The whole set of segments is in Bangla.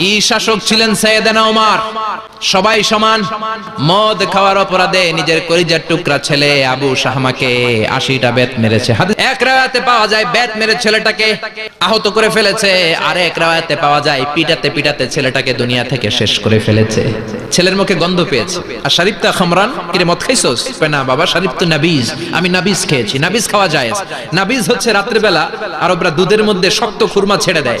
কি শাসক ছিলেন সৈয়দানা ওমর। সবাই সমান। মদ খাওয়ার অপরাধে নিজের কলিজার টুকরা ছেলে আবু শাহমাকে আশিটা বেত মেরেছে। এক রায়াতে পাওয়া যায় বেত মেরে ছেলেটাকে আহত করে ফেলেছে। আর এক রায়াতে পাওয়া যায় পিটাতে পিটাতে ছেলেটাকে দুনিয়া থেকে শেষ করে ফেলেছে। ছেলের মুখে গন্ধ পেয়েছে। আর শারিফতা খামরান, কিরে মদ খাইছস? না বাবা, শারিফ তো নাবিজ। আমি নাবিজ খেয়েছি, নাবিজ খাওয়া যায়। নাবিজ হচ্ছে রাত্রিবেলা আরবরা দুধের মধ্যে শক্ত খুরমা ছেড়ে দেয়।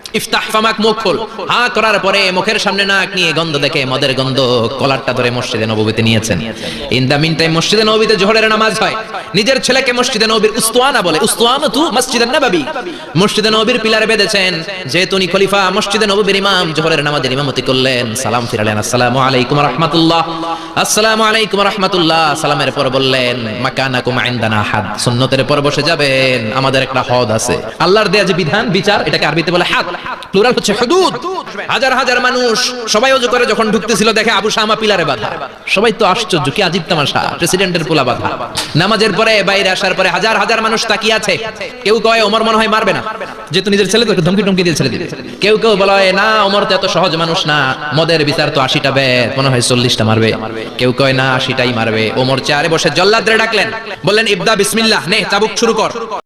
ইফতাহ ফামাক মুখ খোল। হা করার পরে মুখের সামনে নাক নিয়ে গন্ধ দেখে মদের গন্ধ কলারটা ধরে মসজিদে নববীতে নিয়েছেন। ইন দা মিন টাইম মসজিদে নববীতে জোহরের নামাজ হয়। নিজের ছেলেকে মসজিদে বলে তু মসজিদে মসজিদে পিলারে বেঁধেছেন খলিফা, মসজিদে নববীর ইমাম, জোহরের ইমামতি করলেন। সালাম ফিরালেন, আসসালামু আলাইকুম রাহমাতুল্লাহ। আসসালামু আলাইকুম রাহমাতুল্লাহ। সালামের পর বললেন, মাকানাকুম ইনদানা হাদ। সুন্নতের পর বসে যাবেন। আমাদের একটা হদ আছে। আল্লাহর দেয়া যে বিধান, বিচার, এটাকে আরবিতে বলে হাদ। প্লুরাল হচ্ছে হুদুদ। হাজার হাজার মানুষ সবাই ওযু করে যখন ঢুকতেছিল, দেখে আবু শামা পিলারে বাধা। সবাই তো আশ্চর্য, কি আজীব তামাশা, প্রেসিডেন্টের পোলা বাধা। নামাজের পরে, বাইরে আসার পরে হাজার হাজার মানুষ তাকিয়ে আছে। কেউ কয়, ওমর মনে হয় মারবে না। যেহেতু নিজের ছেলে তো ধমকি টমকি দিয়ে দিবে। কেউ কেউ বলা হয় না, ওমর তো এত সহজ মানুষ না। মদের বিচার তো আশিটা বেদ, মনে হয় চল্লিশটা মারবে। কেউ কয়, না, আশিটাই মারবে। ওমর চেয়ারে বসে জল্লাদরে ডাকলেন। বললেন, ইবদা বিসমিল্লাহ, নে, চাবুক শুরু কর।